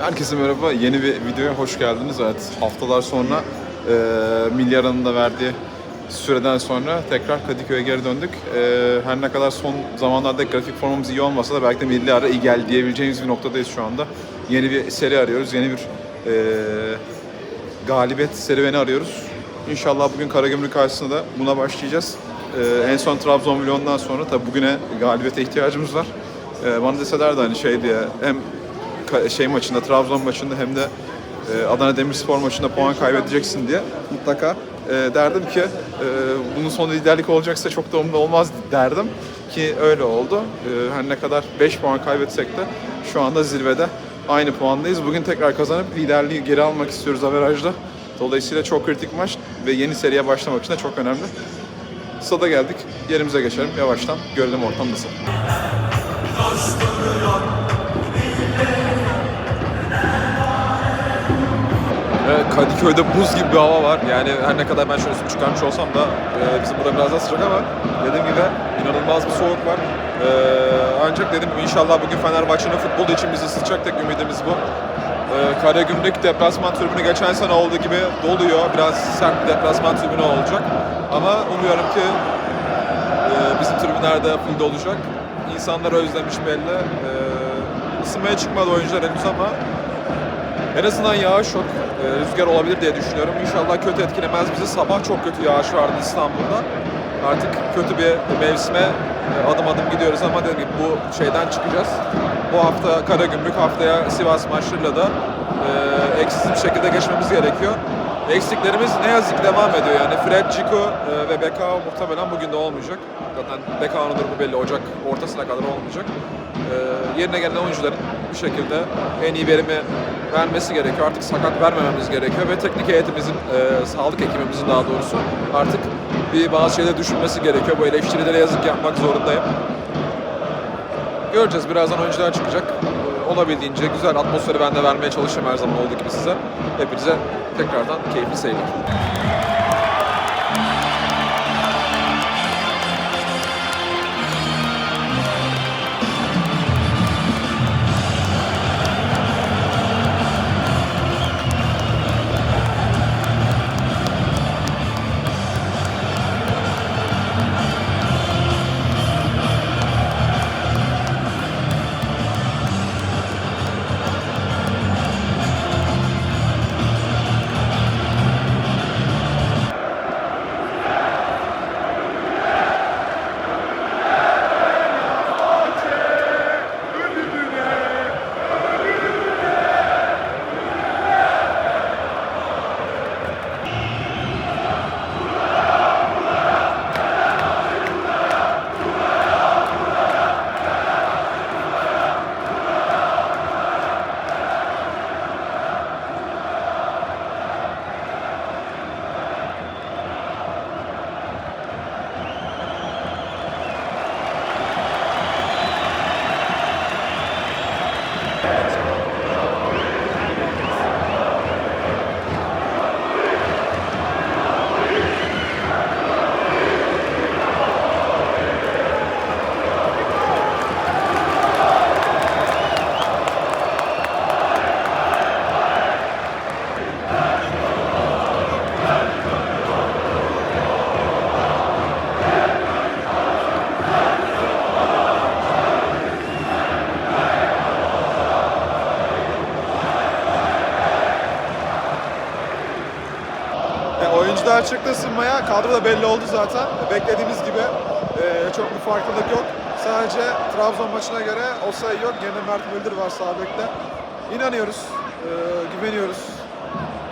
Herkese merhaba. Yeni bir videoya hoş geldiniz. Evet, haftalar sonra e, Milyara'nın da verdiği süreden sonra tekrar Kadıköy'e geri döndük. E, her ne kadar son zamanlarda grafik formumuz iyi olmasa da belki de Milyara iyi gel diyebileceğimiz bir noktadayız şu anda. Yeni bir seri arıyoruz. Yeni bir e, galibiyet serüveni arıyoruz. İnşallah bugün Karagümrük karşısında da buna başlayacağız. E, en son Trabzon milyondan sonra tabii bugüne galibiyete ihtiyacımız var. E, bana deseler de hani şey diye hem şey maçında, Trabzon maçında hem de e, Adana Demirspor maçında puan kaybedeceksin diye mutlaka e, derdim ki e, bunun sonu liderlik olacaksa çok da umurumda olmaz derdim ki öyle oldu. Her ne kadar 5 puan kaybetsek de şu anda zirvede aynı puandayız. Bugün tekrar kazanıp liderliği geri almak istiyoruz averajda. Dolayısıyla çok kritik maç ve yeni seriye başlamak için de çok önemli. Sada geldik. Yerimize geçelim. Yavaştan görelim ortam nasıl. Kadıköy'de buz gibi bir hava var. Yani her ne kadar ben şöyle çıkarmış olsam da e, bizim burada biraz daha sıcak ama dediğim gibi inanılmaz bir soğuk var. E, ancak dedim inşallah bugün Fenerbahçe'nin futbolu için bizi ısıtacak tek ümidimiz bu. E, Karagümrük deplasman tribünü geçen sene olduğu gibi doluyor. Biraz sert bir deplasman tribünü olacak. Ama umuyorum ki e, bizim tribünler de full olacak. İnsanlar özlemiş belli. E, ısınmaya çıkmadı oyuncular henüz ama en azından yağış yok. Ee, rüzgar olabilir diye düşünüyorum. İnşallah kötü etkilemez bizi. Sabah çok kötü yağış vardı İstanbul'da. Artık kötü bir mevsime e, adım adım gidiyoruz ama dediğim gibi bu şeyden çıkacağız. Bu hafta Karagümrük, haftaya Sivas maçlarıyla da e, eksiksiz bir şekilde geçmemiz gerekiyor. Eksiklerimiz ne yazık devam ediyor yani. Fred, Ciku e, ve Bekao muhtemelen bugün de olmayacak. Zaten Bekao'nun durumu belli. Ocak ortasına kadar olmayacak. E, yerine gelen oyuncuların bir şekilde en iyi verimi vermesi gerekiyor. Artık sakat vermememiz gerekiyor ve teknik heyetimizin, e, sağlık ekibimizin daha doğrusu artık bir bazı şeyleri düşünmesi gerekiyor. Bu eleştirileri yazık yapmak zorundayım. Göreceğiz. Birazdan oyuncular çıkacak. E, olabildiğince güzel atmosferi ben de vermeye çalışacağım her zaman olduğu gibi size. Hepinize tekrardan keyifli seyirler. Kadro da belli oldu zaten. Beklediğimiz gibi e, çok bir farklılık yok. Sadece Trabzon maçına göre o sayı yok. Gene Mert Müldür var sağ bekte. İnanıyoruz, e, güveniyoruz.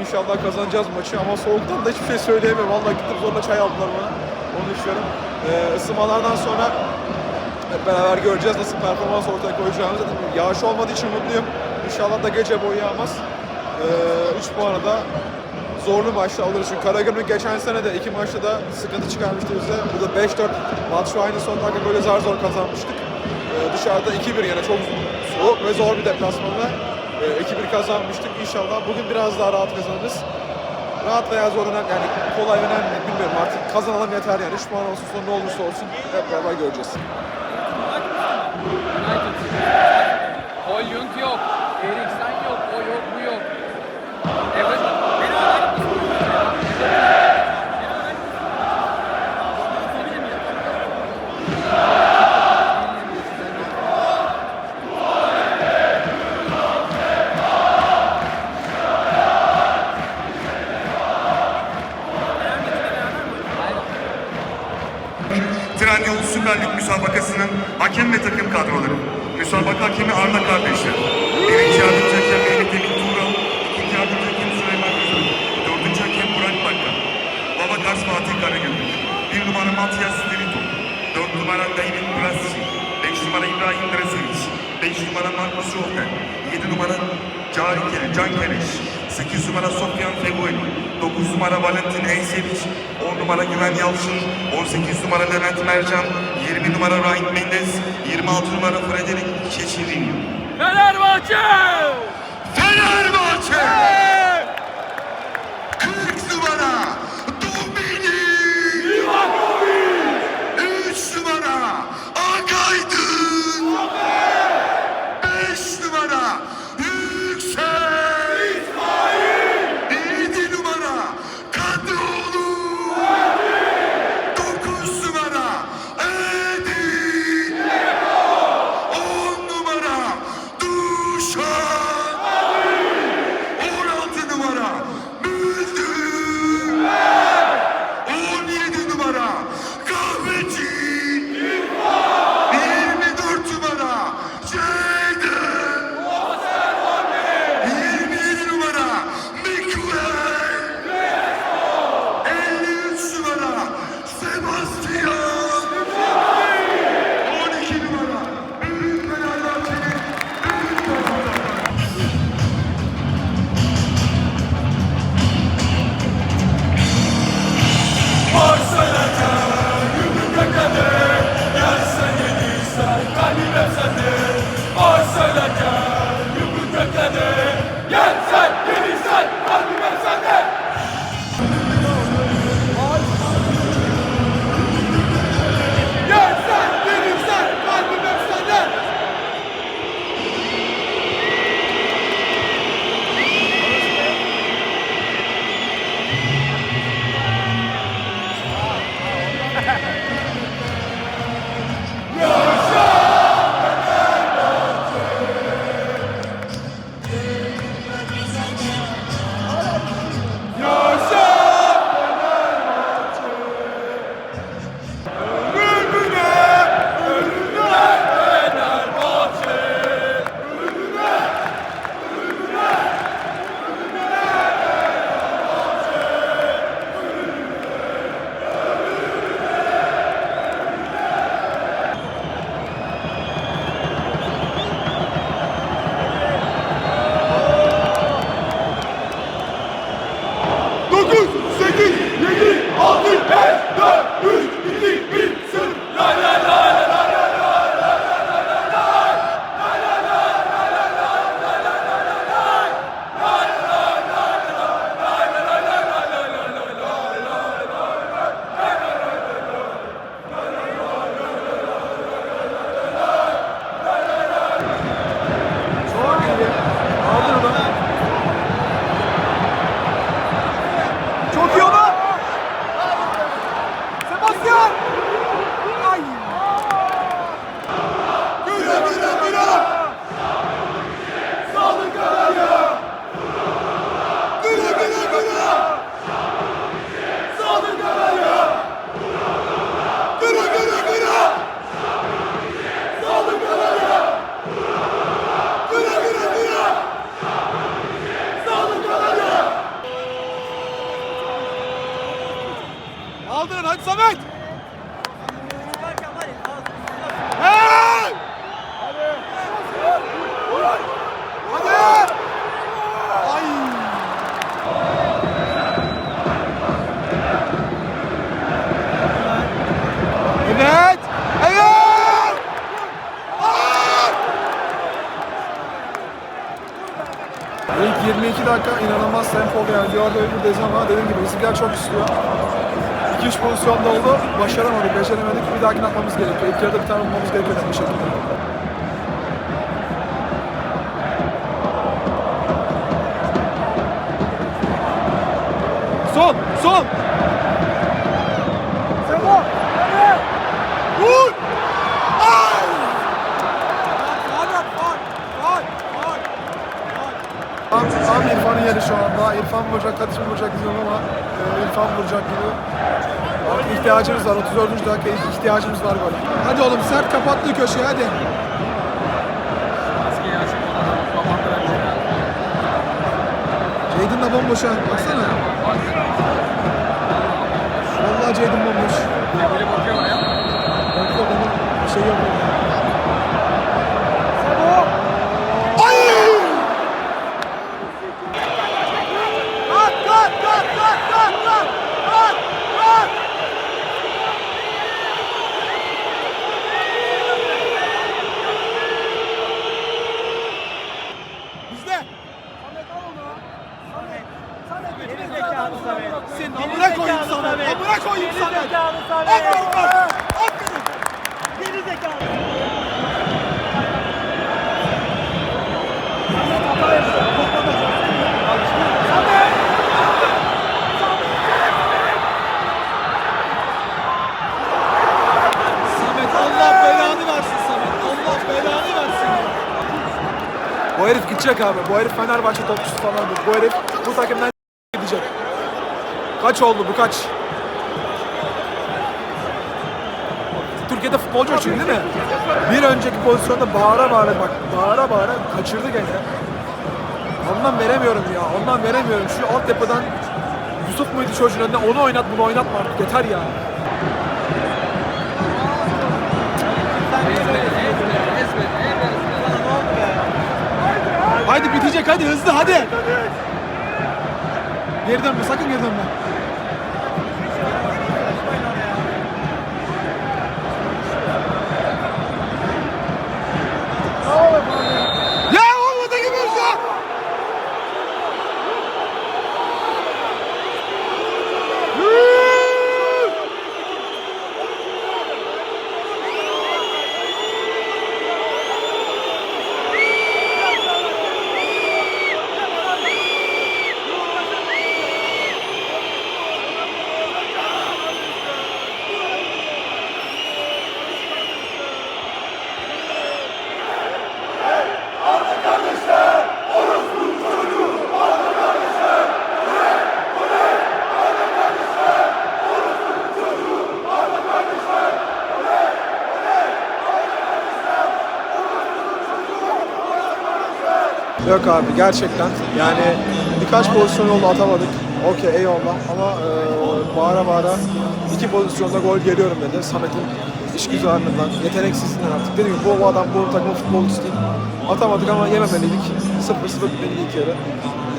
İnşallah kazanacağız maçı ama soğuktan da hiçbir şey söyleyemem. Vallahi gittim zorla çay aldılar bana. Onu içiyorum. E, ısınmalardan sonra hep beraber göreceğiz nasıl performans ortaya koyacağımızı. Yağış olmadığı için mutluyum. İnşallah da gece boyu yağmaz. 3 puanı da zorlu maçta alırız. Çünkü Karagümrük geçen sene de iki maçta da sıkıntı çıkarmıştı bize. Burada 5-4 maç şu aynı son dakika böyle zar zor kazanmıştık. Ee, dışarıda 2-1 yine çok soğuk ve zor bir deplasmanla e, 2-1 kazanmıştık. İnşallah bugün biraz daha rahat kazanırız. Rahat veya zor önemli yani kolay önemli bilmiyorum artık kazanalım yeter yani 3 puan olsun sonra ne olursa olsun hep beraber göreceğiz. Hakem ve takım kadroları. Müsabaka hakemi Arda kardeşler. Birinci yardımcı hakem Mehmet Emin Tuğral. İkinci yardımcı hakem Süleyman Güzel. Dördüncü hakem Burak Bakkan. Baba Kars Fatih Karagümrük. Bir numara Matias Delito. Dört numara David Brassi. Beş numara İbrahim Drasevic. Beş numara Marcus Rohten. Yedi numara Cari Kere, Can Kereş. 8 numara Sofyan Fegoy, 9 numara Valentin Eyseviç, 10 numara Güven Yalçın, 18 numara Levent Mercan, 20 numara Rahit Mendes, 26 numara Frederik Keçirin. Fenerbahçe! Fenerbahçe! Fenerbahçe! İlk 22 dakika inanılmaz tempolu yani bir orada öbürdeyiz ama dediğim gibi bizimkiler çok istiyor. 2-3 pozisyonda oldu. Başaramadık, beceremedik. Bir dahakini atmamız gerekiyor. İlk yarıda bir tane bulmamız gerekiyor net şekilde. Son! Son! Sebo! Hadi! Vur! Ay! Tam, İrfan'ın yeri şu anda. İrfan vuracak, Kadıcı vuracak diyorum ama e, İrfan vuracak gibi. Artık ihtiyacımız var. 34. dakika ihtiyacımız var gole. Hadi oğlum sert kapattığı köşeyi hadi. Jadon da bomboş ha. Baksana. Vallahi Jadon bomboş. Bakıyor benim bir şey yok. Gidecek abi. Bu herif Fenerbahçe topçusu falandır. Bu herif bu takımdan gidecek. Kaç oldu bu kaç? Türkiye'de futbolcu çünkü değil mi? Bir önceki pozisyonda bağıra bağıra bak bağıra bağıra kaçırdı gene. Ondan veremiyorum ya. Ondan veremiyorum. Şu altyapıdan Yusuf muydu çocuğun önünde onu oynat bunu oynatma artık yeter ya. Haydi bitecek hadi hızlı hadi. Geri dönme sakın geri dönme. Yok abi gerçekten yani birkaç pozisyon oldu atamadık. Okey eyvallah ama e, bağıra bağıra iki pozisyonda gol geliyorum dedi. Samet'in iş güzelliğinden, yeteneksizliğinden artık. Dediğim gibi bu adam bu takımın futbolcusu değil. Atamadık ama yememeliydik. 0-0 bitmedi ilk yarı.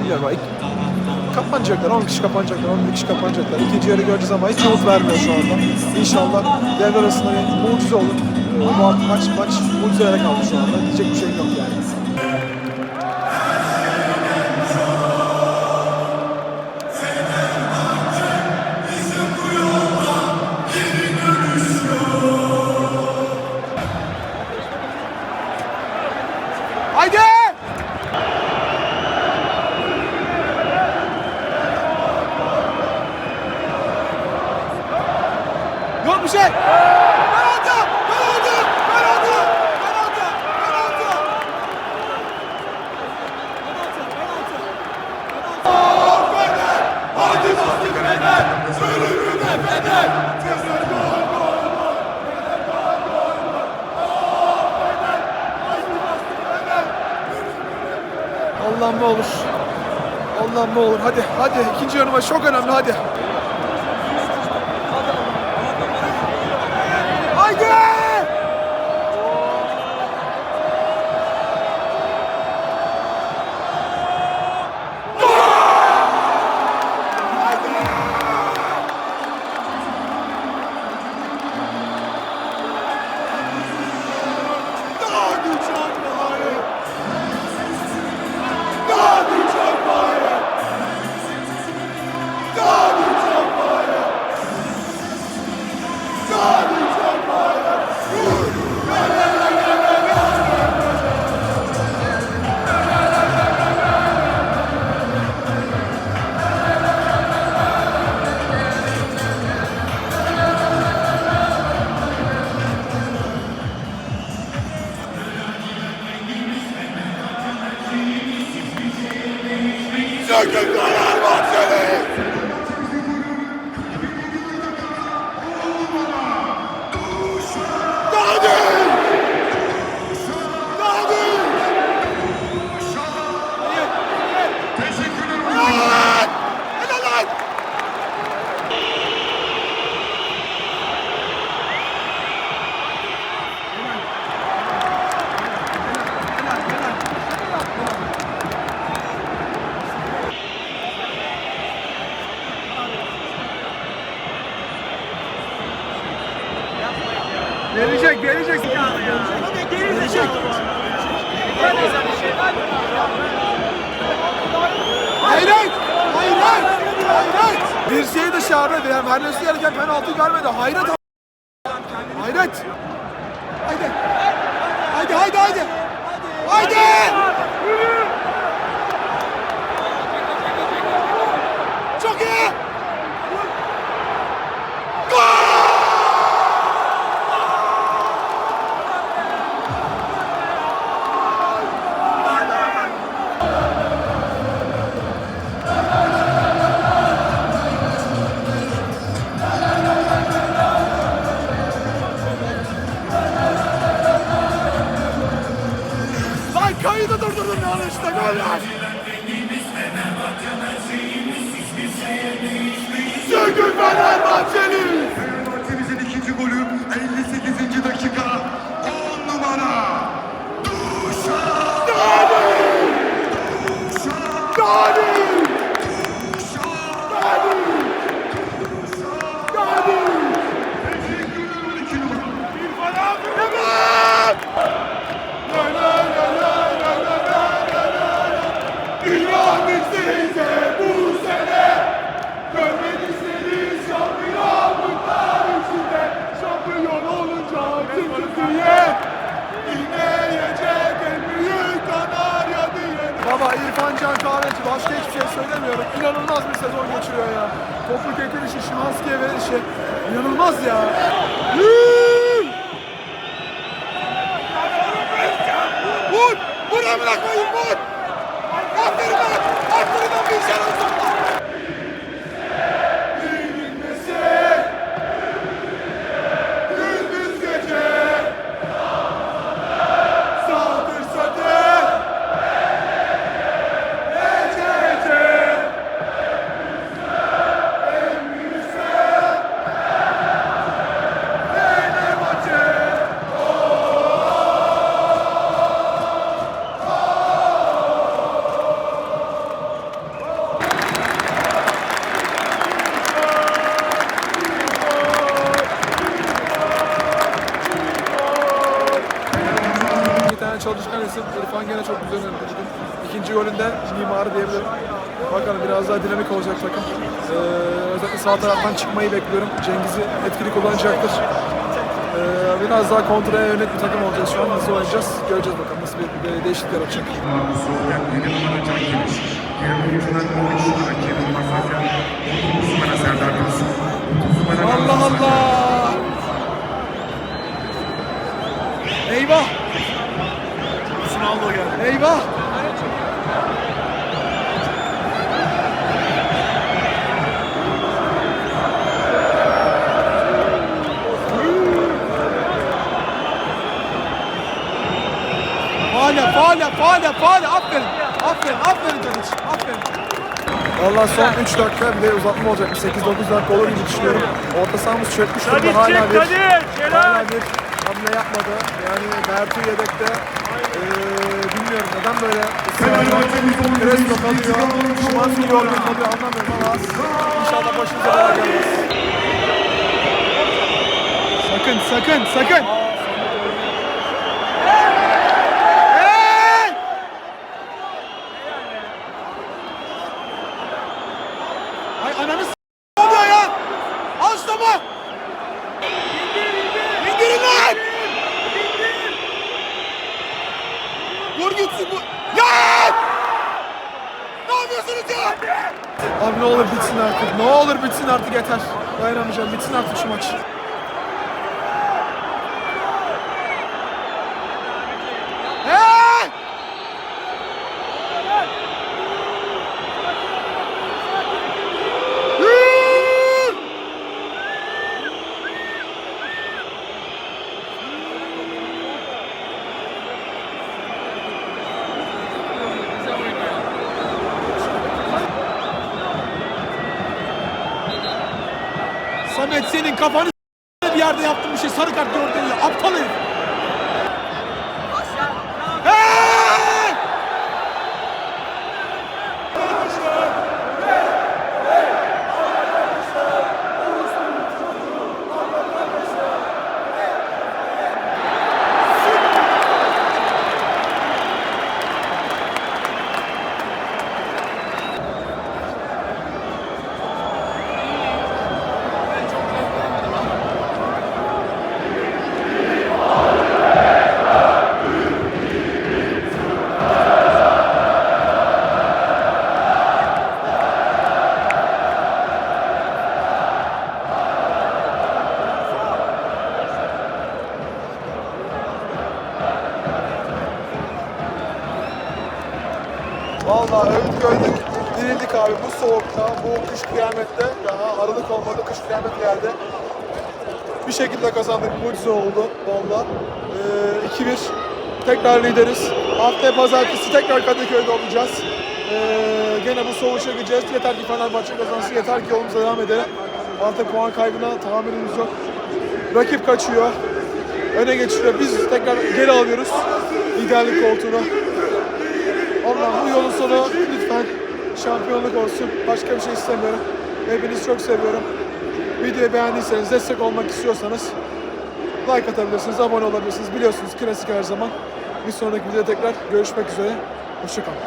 Bilmiyorum ilk- kapanacaklar. 10 kişi kapanacaklar, 11 kişi kapanacaklar. İkinci yarı göreceğiz ama hiç umut vermiyor şu anda. İnşallah devre arasında bir mucize olur. E, Bu maç maç mucizelere kaldı şu anda. Diyecek bir şey yok yani. Olur. Hadi hadi ikinci yarı maç çok önemli hadi. Dışarıda vermesi gereken penaltı vermedi. Hayret! Kaydı durdurdun yanlışlıkla gol var. Sökün Fenerbahçeli! Fenerbahçe'mizin ikinci golü 58. dakika. Baba İrfan Can Kahveci başka hiçbir şey söylemiyorum. İnanılmaz bir sezon geçiriyor ya. Toplu getirişi, Şimanski'ye verişi. İnanılmaz ya. Vur! Vur amına koyayım vur! Aferin lan! Aferin lan bir şey! Daha dinamik olacak takım. Ee, özellikle sağ taraftan çıkmayı bekliyorum. Cengiz'i etkili kullanacaktır. Ee, biraz daha kontraya yönelik bir takım olacağız şu an. Nasıl oynayacağız? Göreceğiz bakalım nasıl bir, bir değişiklik yaratacak. Soğukken 7 numara Can Geniş. Diğer oyuncular 13 numara Kemal Masakyan. 19 numara Serdar Dursun. 30 numara Allah Allah! Eyvah! Ronaldo geldi. Eyvah! Faale, faale. Aferin. Aferin, aferin Tadiç. Aferin. Valla son 3 dakika bir de uzatma olacak. 8-9 dakika olur gibi düşünüyorum. Orta sahamız çökmüş durumda hala bir, hala bir hamle yapmadı. Yani Bertu yedekte. Ee, bilmiyorum neden böyle Crespo kalıyor. Şimanski yorgun kalıyor anlamıyorum ama inşallah başımıza bela gelmez. Sakın sakın sakın. Hey! Ay ananı s- ne oluyor ya? Al şu topu. İndirin lan. Vur gitsin bu. Ya! Ne yapıyorsunuz ya? Abi ne olur bitsin artık. Ne olur bitsin artık yeter. Dayanamayacağım. Bitsin artık şu maç. microfone kış kıyamette. Daha aralık olmadı, kış kıyamet geldi. Bir şekilde kazandık, mucize oldu valla. Ee, 2-1, tekrar lideriz. Haftaya pazartesi tekrar Kadıköy'de olacağız. Ee, gene bu soğuşa gideceğiz. Yeter ki Fenerbahçe kazansın, yeter ki yolumuza devam edelim. Artık puan kaybına tahammülümüz yok. Rakip kaçıyor. Öne geçiyor. Biz tekrar geri alıyoruz liderlik koltuğunu. Allah'ım bu yolun sonu şampiyonluk olsun. Başka bir şey istemiyorum. Hepinizi çok seviyorum. Videoyu beğendiyseniz, destek olmak istiyorsanız like atabilirsiniz, abone olabilirsiniz. Biliyorsunuz klasik her zaman. Bir sonraki videoda tekrar görüşmek üzere. Hoşçakalın.